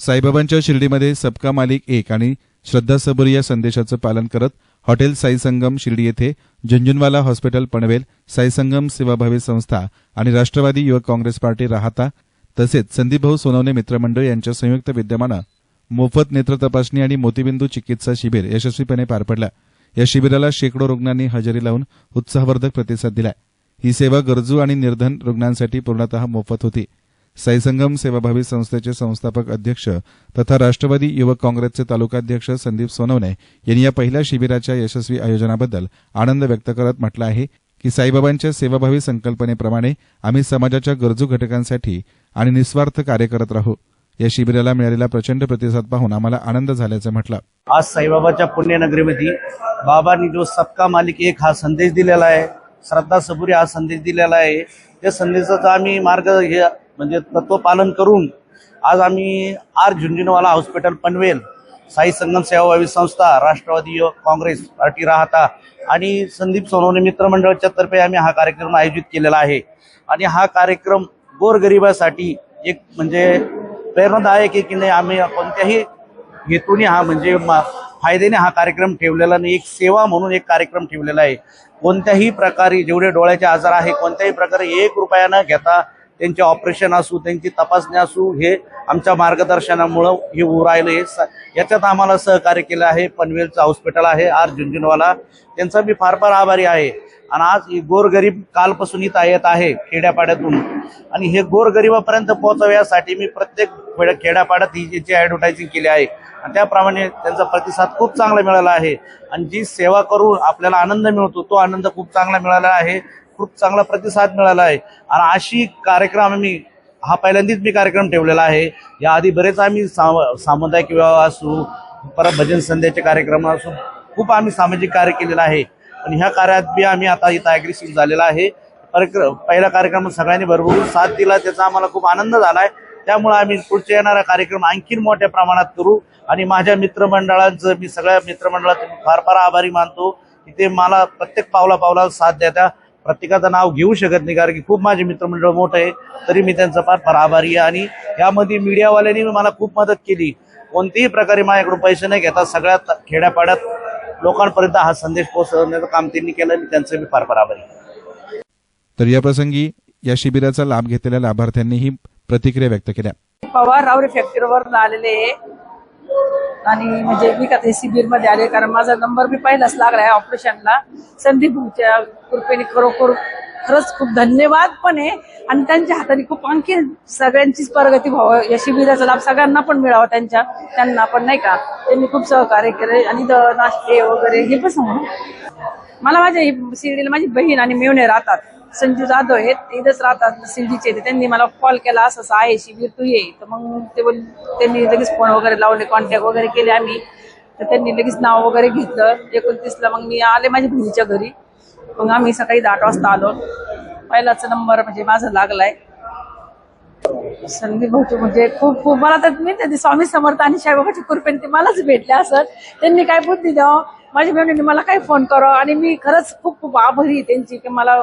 साईबाबांच्या शिर्डीमध्ये सबका मालिक एक आणि श्रद्धा सबुरी या संदेशाचं पालन करत हॉटेल साई संगम शिर्डी येथे झुंझुनवाला हॉस्पिटल पनवेल साई संगम सेवाभावी संस्था आणि राष्ट्रवादी युवक काँग्रेस पार्टी राहता तसेच संदीपभाऊ सोनवणे मित्रमंडळ यांच्या संयुक्त विद्यमानं मोफत नेत्र तपासणी आणि मोतीबिंदू चिकित्सा शिबिर यशस्वीपणे पार पडलं. या शिबिराला शेकडो रुग्णांनी हजेरी लावून उत्साहवर्धक प्रतिसाद दिला. ही सेवा गरजू आणि निर्धन रुग्णांसाठी पूर्णतः मोफत होती. साईसंगम सेवाभावी संस्थेचे संस्थापक अध्यक्ष तथा राष्ट्रवादी युवक काँग्रेसचे तालुकाध्यक्ष संदीप सोनवणे यांनी या पहिल्या शिबिराच्या यशस्वी आयोजनाबद्दल आनंद व्यक्त करत म्हटलं आहे की साईबाबांच्या सेवाभावी संकल्पनेप्रमाणे आम्ही समाजाच्या गरजू घटकांसाठी आणि निस्वार्थ कार्य करत राहू. या शिबिराला मिळालेला प्रचंड प्रतिसाद पाहून आम्हाला आनंद झाल्याचं म्हटलं. आज साईबाबाच्या पुण्यनगरीमध्ये बाबांनी जो सबका मालिक एक हा संदेश दिलेला आहे श्रद्धा सबुरी हा संदेश दिलेला आहे. त्या संदेशाचा आम्ही मार्ग हे म्हणजे तत्व पालन करून आज आम्ही आर झुंझुनवाला हॉस्पिटल पनवेल साई संगम सेवाभावी संस्था राष्ट्रवादी युवक काँग्रेस पार्टी राहता आणि संदीप सोनवणे मित्रमंडळाच्या तर्फे आम्ही हा कार्यक्रम आयोजित केलेला आहे. आणि हा कार्यक्रम गोरगरिबासाठी एक म्हणजे प्रेरणादायक आहे की नाही आम्ही कोणत्याही हेतूने हा म्हणजे फायद्याने हा कार्यक्रम ठेवलेला नाही एक सेवा म्हणून एक कार्यक्रम ठेवलेला आहे. कोणत्याही प्रकारे जेवढे डोळ्याचे आजार आहे कोणत्याही प्रकारे एक रुपया न घेता त्यांचे ऑपरेशन असू त्यांची तपासणी असू हे आमच्या मार्गदर्शनामुळं हे होऊ राहिलं. हे याच्यात आम्हाला सहकार्य केलं आहे. पनवेलचं हॉस्पिटल आहे आर झुंझुनवाला. त्यांचा मी फार फार आभारी आहे. आणि आज गोरगरीब कालपासून इथं येत आहे खेड्यापाड्यातून. आणि हे गोरगरिबापर्यंत पोहोचवण्यासाठी मी प्रत्येक खेड्यापाड्यात ही याची ॲडव्हर्टायझिंग केली आहे आणि त्याप्रमाणे त्यांचा प्रतिसाद खूप चांगला मिळाला आहे. आणि जी सेवा करून आपल्याला आनंद मिळतो तो आनंद खूप चांगला मिळाला आहे. खूप चांगला प्रतिसाद मिळाला आहे. आणि अशी कार्यक्रम आम्ही हा पहिल्यांदाच मी कार्यक्रम ठेवलेला आहे. याआधी बरेच आम्ही साम- सामुदायिक विवाह असू परत भजन संध्याचे कार्यक्रम असू खूप आम्ही सामाजिक कार्य केलेलं आहे. पण ह्या कार्यात बी आम्ही आता इथं ॲग्रेसिव्ह झालेला आहे. कार्यक्र- पहिला कार्यक्रम सगळ्यांनी भरभरून साथ दिला त्याचा आम्हाला खूप आनंद झाला आहे त्यामुळे आम्ही पुढच्या येणारा कार्यक्रम आणखीन मोठ्या प्रमाणात करू. आणि माझ्या मित्रमंडळांचं मी सगळ्या मित्रमंडळात फार फार आभारी मानतो की ते मला प्रत्येक पावला पावला साथ देत्या. प्रत्येकाचं नाव घेऊ शकत नाही कारण की खूप माझे मित्रमंडळ मोठं आहे तरी मी त्यांचा फार फार आभारी आहे आणि यामध्ये मीडियावाल्यांनी मला खूप मदत केली कोणत्याही प्रकारे माझ्याकडून पैसे नाही घेता सगळ्यात खेड्यापाड्यात लोकांपर्यंत हा संदेश पोहोचवण्याचं काम त्यांनी केलं मी त्यांचं मी फार फार आभारी आहे. तर याप्रसंगी या शिबिराचा लाभ घेतलेल्या लाभार्थ्यांनीही प्रतिक्रिया व्यक्त केल्या पवार रावरे फॅक्टरीवर आलेले. आणि म्हणजे मी का ते शिबिरमध्ये आले कारण माझा नंबर मी पहिलाच लागलाय ऑपरेशनला. संदीप भाऊच्या कृपेने खरोखर खरंच खूप धन्यवाद पण आहे. आणि त्यांच्या हाताने खूप आणखी सगळ्यांचीच प्रगती व्हावं या शिबिराचा लाभ सगळ्यांना पण मिळावा त्यांच्या त्यांना पण नाही का? त्यांनी खूप सहकार्य केले. आणि द- नाश्ते वगैरे हे पण सांगू. मला माझ्या शिर्डीला माझी बहीण आणि मेवणे राहतात. संजू जाधव हे इथंच राहतात शिर्डीचे. त्यांनी मला कॉल केला असं असं आहे शिबिर तू ये. तर मग ते बोल त्यांनी लगेच फोन वगैरे लावले कॉन्टॅक्ट वगैरे केले आम्ही. तर त्यांनी लगेच नाव वगैरे घेतलं. एकोणतीसला मग मी आले माझ्या बहिणीच्या घरी. मग आम्ही सकाळी आठ वाजता आलो. पहिलाच नंबर म्हणजे माझा लागलाय. संधी भाऊचे म्हणजे खूप खूप. मला तर मी ते स्वामी समर्थ आणि साईबाबाची कृपेने ते मलाच भेटले असं. त्यांनी काय बुद्धी द्यावं? माझ्या बहिणीने मला काय फोन करावं? आणि मी खरंच खूप खूप आभारी त्यांची की मला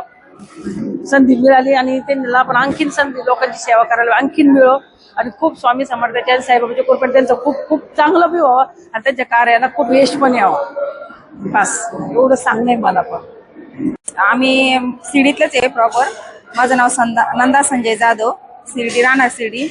संधी मिळाली आणि त्यांना पण आणखीन संधी लोकांची सेवा करायला आणखीन मिळो. आणि खूप स्वामी समर्थाच्या आणि साईबाबाच्या कृपेने त्यांचं खूप खूप चांगलं बी व्हावं आणि त्यांच्या कार्याला खूप यश पण यावं. बस एवढं सांगणे मला पण. आम्ही सिडीतलंच आहे प्रॉपर माझं नाव संदा नंदा संजय जाधव. शिर्डी राहणार शिर्डी.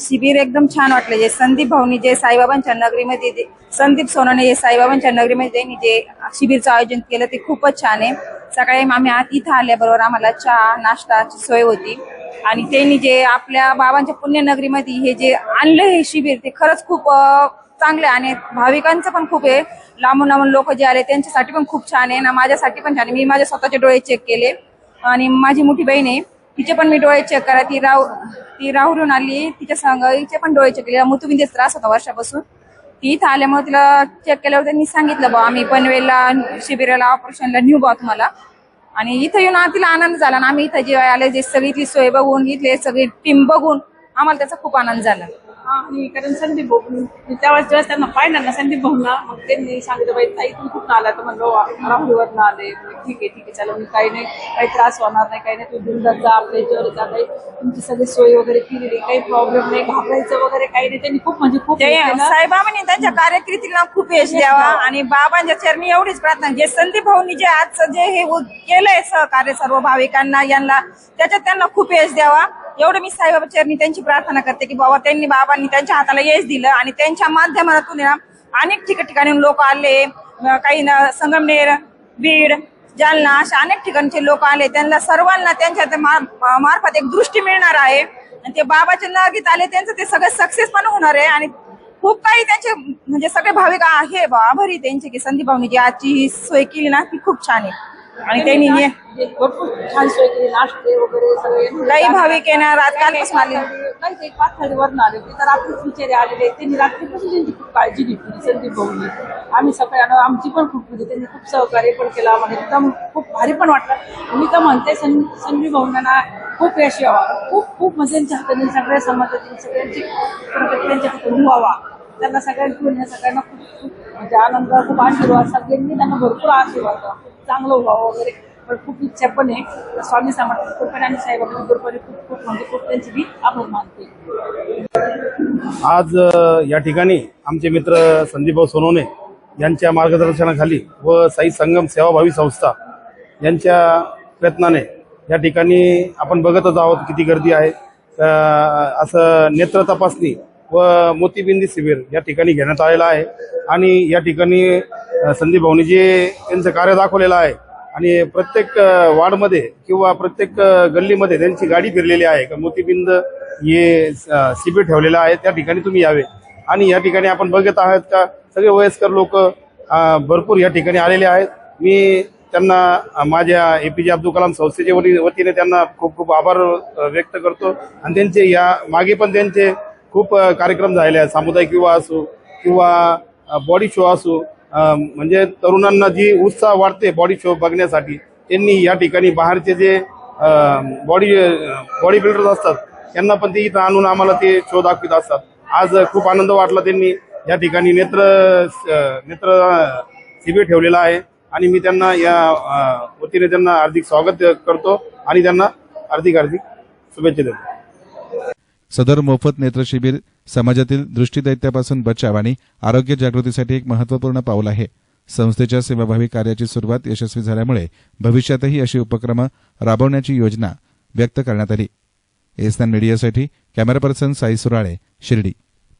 शिबिर एकदम छान वाटलं. जे संदीप भाऊनी जे साईबाबांच्या नगरीमध्ये जे संदीप सोनवणे जे साईबाबांच्या नगरीमध्ये त्यांनी जे शिबिरचं आयोजन केलं ते खूपच छान आहे. सकाळी आम्ही आत इथं आल्याबरोबर आम्हाला चहा नाश्ताची सोय होती. आणि त्यांनी जे आपल्या बाबांच्या पुण्यनगरीमध्ये हे जे आणलं हे शिबिर ते खरंच खूप चांगले आणि भाविकांचं पण खूप आहे. लांबून लांबून लोक जे आले त्यांच्यासाठी पण खूप छान आहे. ना माझ्यासाठी पण छान आहे. मी माझ्या स्वतःचे डोळे चेक केले. आणि माझी मोठी बहीण आहे. तिचे पण मी डोळे चेक करा. ती राव ती राहुरून आली. तिच्या संग हिचे पण डोळे चेक केले. मुतुबिंदीचा त्रास होता वर्षापासून. ती इथं आल्यामुळे तिला चेक केल्यावर त्यांनी सांगितलं बा आम्ही पनवेलला शिबिराला ऑपरेशनला न्यू बा तुम्हाला. आणि इथं येऊन तिला आनंद झाला आणि आम्ही इथं जेव्हा आले जे सगळी ती सोय बघून इथले सगळी टीम बघून आम्हाला त्याचा खूप आनंद झाला. आणि कारण संदीप भाऊ त्यावेळेस जेव्हा त्यांना पाहिलं ना संदीप भाऊंना मग त्यांनी सांगितलं बाई ताई तुम्ही कुठून आला तर म्हणलो राहुरीवरनं आले. म्हणलं, ठीक आहे ठीक आहे चला मी काही नाही काही त्रास होणार नाही काही नाही तुम्ही बिंदास जा आपल्या याच्यावर जा काही तुमची सगळी सोय वगैरे केलेली काही प्रॉब्लेम नाही घाबरायचं वगैरे काही नाही. त्यांनी खूप म्हणजे खूप ते हे. साईबाबांनी त्यांच्या कार्यकिर्दीला खूप यश द्यावा आणि बाबांच्या चरणी एवढीच प्रार्थना. जे संदीप भाऊनी जे आजचं जे हे केलंय सहकार्य सर्व भाविकांना यांना त्याच्यात त्यांना खूप यश द्यावा. एवढं मी साईबाबा चरणी त्यांची प्रार्थना करते की बाबा त्यांनी बाबांनी त्यांच्या हाताला यश दिलं आणि त्यांच्या माध्यमातून ना अनेक ठिक ठिकाणी लोक आले. काही ना संगमनेर बीड जालना अशा अनेक ठिकाणचे लोक आले. त्यांना सर्वांना त्यांच्या मार्फत एक दृष्टी मिळणार आहे. आणि ते बाबाचे नागीत आले त्यांचं ते सगळं सक्सेस पण होणार आहे. आणि खूप काही त्यांचे म्हणजे सगळे भाविक आहे बा आभारी त्यांचे की संदीप जी आजची ही सोय केली ना ती खूप छान आहे. आणि त्यांनी ने- भरपूर छान सोय केली नाश्ते वगैरे सगळे काही भाविक येणार कालपासून आले. काही काही पाथर्डीवरून आले होते. तर रात्रीच बिचारे आलेले त्यांनी रात्रीपासून त्यांची खूप काळजी घेतली संदीप भाऊनी आम्ही सगळ्यांना आमची पण खूप म्हणजे त्यांनी खूप सहकार्य पण केलं आम्हाला. एकदम खूप भारी पण वाटलं. मी तर म्हणते सं संदीप भाऊंना ना खूप यश यावा. खूप खूप म्हणजे त्यांच्या हाताने सगळ्या समाजातील सगळ्यांची प्रगती त्यांच्या हाताने व्हावा त्यांना सगळ्यांकडून या सगळ्यांना खूप खूप म्हणजे आनंद खूप आशीर्वाद सगळ्यांनी त्यांना भरपूर आशीर्वाद चांगलं व्हावं वगैरे पण खूप इच्छा पण आहे. स्वामी समर्थ कृपेने आणि साईबाबांच्या कृपेने खूप खूप म्हणजे खूप त्यांची मी आभार मानते. आज या ठिकाणी आमचे मित्र संदीपभाऊ सोनवणे यांच्या मार्गदर्शनाखाली व साई संगम सेवाभावी संस्था यांच्या प्रयत्नाने या ठिकाणी आपण बघतच आहोत किती गर्दी आहे. असं नेत्र तपासणी व मोतीबिंदी शिबिर या ठिकाणी घेण्यात आलेलं आहे. आणि या ठिकाणी संदीप भाऊनी जे त्यांचं कार्य दाखवलेलं आहे आणि प्रत्येक वार्डमध्ये किंवा प्रत्येक गल्लीमध्ये त्यांची गाडी फिरलेली आहे. का मोतीबिंद हे शिबिर ठेवलेलं आहे. त्या ठिकाणी तुम्ही यावे. आणि या ठिकाणी आपण बघत आहात का सगळे वयस्कर लोक भरपूर या ठिकाणी आलेले आहेत. मी त्यांना माझ्या ए पी जे अब्दुल कलाम संस्थेच्या वती- वतीने त्यांना खूप खूप आभार व्यक्त करतो. आणि त्यांचे या मागे पण त्यांचे खूप कार्यक्रम झालेले आहेत. सामुदायिक विवाह असो किंवा बॉडी शो असो म्हणजे तरुणांना जी उत्साह वाढते बॉडी शो बघण्यासाठी त्यांनी या ठिकाणी बाहेरचे जे बॉडी बॉडी बिल्डर्स असतात त्यांना पण ते इथं आणून आम्हाला ते शो दाखवित असतात. आज खूप आनंद वाटला त्यांनी या ठिकाणी नेत्र नेत्र शिबिर ठेवलेला आहे. आणि मी त्यांना या वतीने त्यांना हार्दिक स्वागत करतो आणि त्यांना हार्दिक हार्दिक शुभेच्छा देतो. सदर मोफत नेत्रशिबिर समाजातील दृष्टीदैत्यापासून बचाव आणि आरोग्य जागृतीसाठी एक महत्त्वपूर्ण पाऊल आहे. संस्थेच्या सेवाभावी कार्याची सुरुवात यशस्वी झाल्यामुळे भविष्यातही अशी उपक्रम राबवण्याची योजना व्यक्त करण्यात आली. एसनान मीडियासाठी कॅमेरा पर्सन साई सुराळे शिर्डी.